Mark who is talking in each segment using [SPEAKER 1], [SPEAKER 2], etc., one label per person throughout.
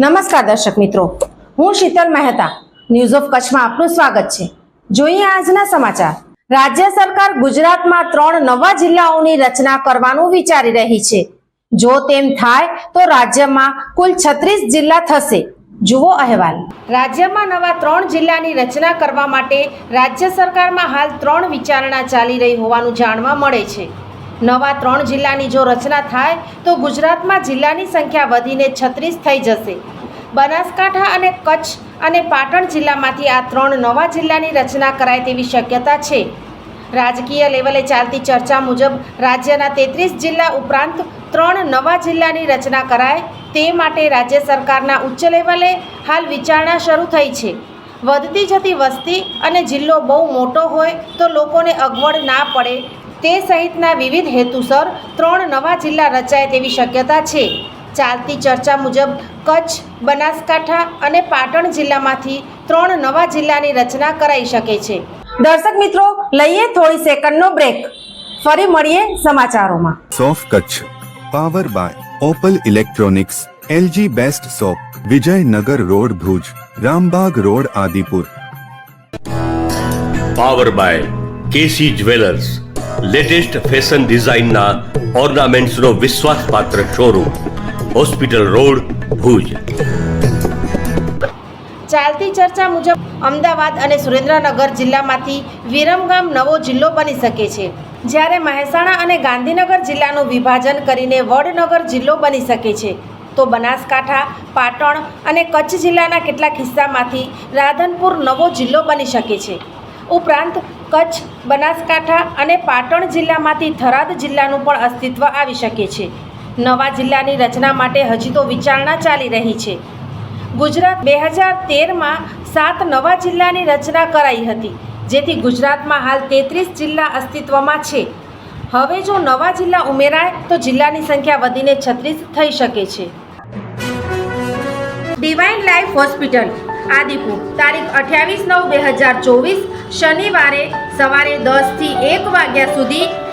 [SPEAKER 1] નમસ્કાર દર્શક મિત્રો, હું શીતલ મહેતા. ન્યૂઝ ઓફ કચ્છમાં આપનું સ્વાગત છે. જોઈએ આજના સમાચાર. રાજ્ય સરકાર ગુજરાતમાં ત્રણ નવા જિલ્લાઓની રચના કરવાનું વિચારી રહી છે. જો તેમ થાય તો રાજ્યમાં કુલ છત્રીસ જિલ્લા થશે. જુઓ અહેવાલ. રાજ્યમાં નવા ત્રણ જિલ્લાની રચના કરવા માટે રાજ્ય સરકારમાં હાલ ત્રણ વિચારણા ચાલી રહી હોવાનું જાણવા મળે છે. નવા ત્રણ જિલ્લાની જો રચના થાય તો ગુજરાતમાં જિલ્લાની સંખ્યા વધીને છત્રીસ થઈ જશે. બનાસકાંઠા અને કચ્છ અને પાટણ જિલ્લામાંથી આ ત્રણ નવા જિલ્લાની રચના કરાય તેવી શક્યતા છે. રાજકીય લેવલે ચાલતી ચર્ચા મુજબ રાજ્યના તેત્રીસ જિલ્લા ઉપરાંત ત્રણ નવા જિલ્લાની રચના કરાય તે માટે રાજ્ય સરકારના ઉચ્ચ લેવલે હાલ વિચારણા શરૂ થઈ છે. વધતી જતી વસ્તી અને જિલ્લો બહુ મોટો હોય તો લોકોને અગવડ ના પડે તે સહિતના વિવિધ હેતુસર ત્રણ નવા જિલ્લા રચાય તેવી શક્યતા છે. ચાલતી ચર્ચા મુજબ કચ્છ બનાસકાંઠા અને પાટણ જિલ્લામાંથી ત્રણ નવા જિલ્લાની રચના કરાઈ શકે છે. દર્શક મિત્રો લઈએ થોડી સેકન્ડનો બ્રેક ફરી મળીએ સમાચારોમાં.
[SPEAKER 2] સોફ Kutch power by Opal electronics LG best shop Vijaynagar road Bhuj Rambagh road Adipur.
[SPEAKER 3] Power by KC jewellers latest fashion ડિઝાઇનના ઓર્નામેન્ટ્સનો વિશ્વાસપાત્ર શોરૂમ. Hospital road Bhuj.
[SPEAKER 1] ચાલતી ચર્ચા મુજબ અમદાવાદ અને સુરેન્દ્રનગર જિલ્લામાંથી વિરમગામ નવો જિલ્લો બની શકે છે. જ્યારે મહેસાણા અને ગાંધીનગર જિલ્લાનું વિભાજન કરીને વડનગર જિલ્લો બની શકે છે. તો બનાસકાંઠા, પાટણ અને કચ્છ જિલ્લાના કેટલાક હિસ્સામાંથી રાધનપુર નવો જિલ્લો બની શકે છે. ઉપરાંત કચ્છ, બનાસકાંઠા અને પાટણ જિલ્લામાંથી થરાદ જિલ્લાનું પણ અસ્તિત્વ આવી શકે છે. નવા જિલ્લાની રચના માટે હજી તો વિચારણા ચાલી રહી છે. ગુજરાત બે હજાર તેરમાં સાત નવા જિલ્લાની રચના કરાઈ હતી, જેથી ગુજરાતમાં હાલ તેત્રીસ જિલ્લા અસ્તિત્વમાં છે. હવે જો નવા જિલ્લા ઉમેરાય, તો જિલ્લાની સંખ્યા વધીને છત્રીસ થઈ શકે છે. ડિવાઇન લાઈફ હોસ્પિટલ, આદિપુર, તારીખ અઠ્યાવીસ નવ બે હજાર ચોવીસ, શનિવારે સવારે દસથી એક વાગ્યા સુધી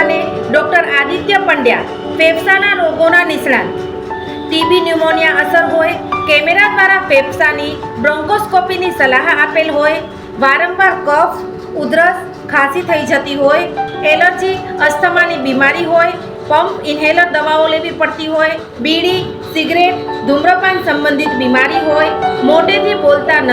[SPEAKER 1] અને ડૉક્ટર આદિત્ય પંડ્યા ફેફસાના રોગોના નિષ્ણાત. ટીબી ન્યુમોનિયા અસર હોય, કેમેરા દ્વારા ફેફસાની બ્રોન્કોસ્કોપીની સલાહ આપેલ હોય, વારંવાર કફ, ઉધરસ ખાંસી થઈ જતી હોય, એલર્જી, અસ્થમાની બીમારી હોય, પંપ ઇન્હેલર દવાઓ લેવી પડતી હોય, બીડી, સિગરેટ, ધૂમ્રપાન સંબંધિત બીમારી હોય મોઢેથી બોલતા દરમિયાન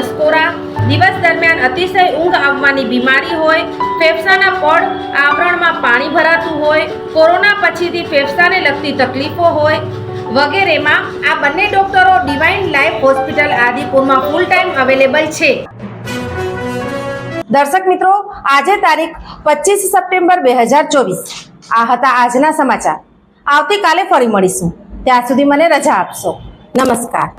[SPEAKER 1] અતિશય ઊંઘ આવવાની બીમારી હોય, ફેફસાના પડ આવરણમાં પાણી ભરાતું હોય, કોરોના પછીથી ફેફસાને લગતી તકલીફો હોય વગેરેમાં આ બંને ડોક્ટરો ડિવાઇન લાઈફ હોસ્પિટલ આદિપુરમાં ફૂલ ટાઈમ અવેલેબલ છે. દર્શક મિત્રો, આજે તારીખ પચીસ સપ્ટેમ્બર બે હજાર ચોવીસ. આ હતા આજના સમાચાર. આવતીકાલે ફરી મળીશું. ત્યાં સુધી મને રજા આપશો. નમસ્કાર.